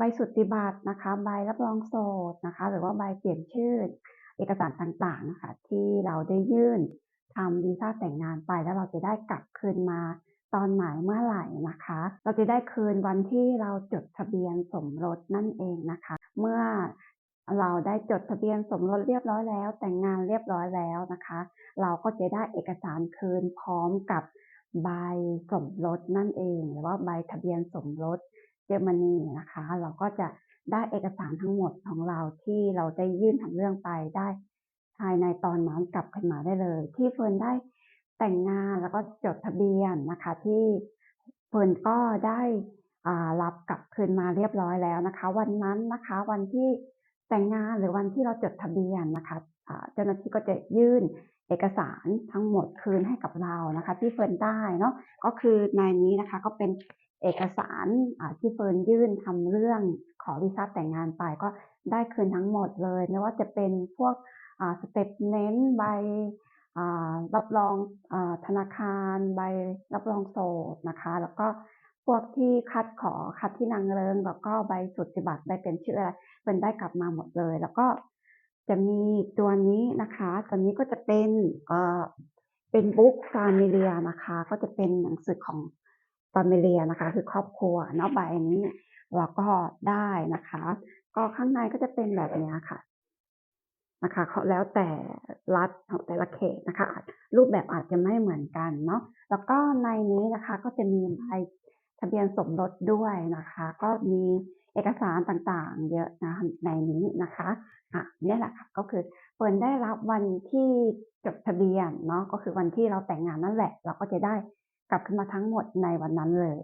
ใบสุทธิบัตรนะคะ ใบรับรองโสดนะคะ หรือว่าใบเปลี่ยนชื่อ เอกสารต่างๆนะคะ ที่เราได้ยื่นทำวีซ่าแต่งงานไปแล้วเราจะได้กลับคืนมาตอนไหนเมื่อไหร่นะคะ เราจะได้คืนวันที่เราจดทะเบียนสมรสนั่นเองนะคะ เมื่อเราได้จดทะเบียนสมรสเรียบร้อยแล้ว แต่งงานเรียบร้อยแล้วนะคะ เราก็จะได้เอกสารคืนพร้อมกับใบสมรสนั่นเอง หรือว่าใบทะเบียนสมรส เยอรมนีนะคะ เราก็จะได้เอกสารทั้งหมดของเราที่เราได้ยื่นทำเรื่องไปได้ ภายในตอนนั้นกลับคืนมาได้เลย ที่เฟิร์นได้แต่งงานแล้วก็จดทะเบียนนะคะ ที่เฟิร์นก็ได้รับกลับคืนมาเรียบร้อยแล้วนะคะ วันนั้นนะคะวันที่แต่งงานหรือวันที่เราจดทะเบียนนะคะเจ้าหน้าที่ก็จะยื่น เอกสารทั้งหมดคืนให้กับเรานะคะที่เฟิร์นได้เนาะก็คือในนี้นะคะก็เป็นเอกสารที่เฟิร์นยื่นทำเรื่องขอวีซ่าแต่งงานไปก็ได้คืนทั้งหมดเลยไม่ว่าจะเป็นพวกสเตทเมนต์ใบรับรองอธนาคารใบรับรองโสดนะคะ แล้วก็พวกที่คัดขอคัดที่นางเริงแล้วก็ใบสุทธิบัตรใบเป็นชื่ออะไรเฟิร์นได้กลับมาหมดเลย แล้วก็ จะมีตัวนี้นะคะ ตัวนี้ก็จะเป็นเอ่อเป็นบุ๊กฟามิเลียนะคะ ก็จะเป็นหนังสือของฟามิเลียนะคะ คือครอบครัวเนาะใบนี้เราก็ได้นะคะ ก็ข้างในก็จะเป็นแบบนี้ค่ะนะคะเขาแล้วแต่รัฐของแต่ละเขตนะคะ รูปแบบอาจจะไม่เหมือนกันเนาะแล้วก็ในนี้นะคะก็จะมีใบทะเบียนสมรสด้วยนะคะ ก็มี เอกสารต่างๆ เยอะนะในนี้นะคะอะนี่แหละค่ะก็คือเปิลได้รับวันที่จดทะเบียนเนาะก็คือวันที่เราแต่งงานนั่นแหละ เราก็จะได้กลับขึ้นมาทั้งหมดในวันนั้นเลย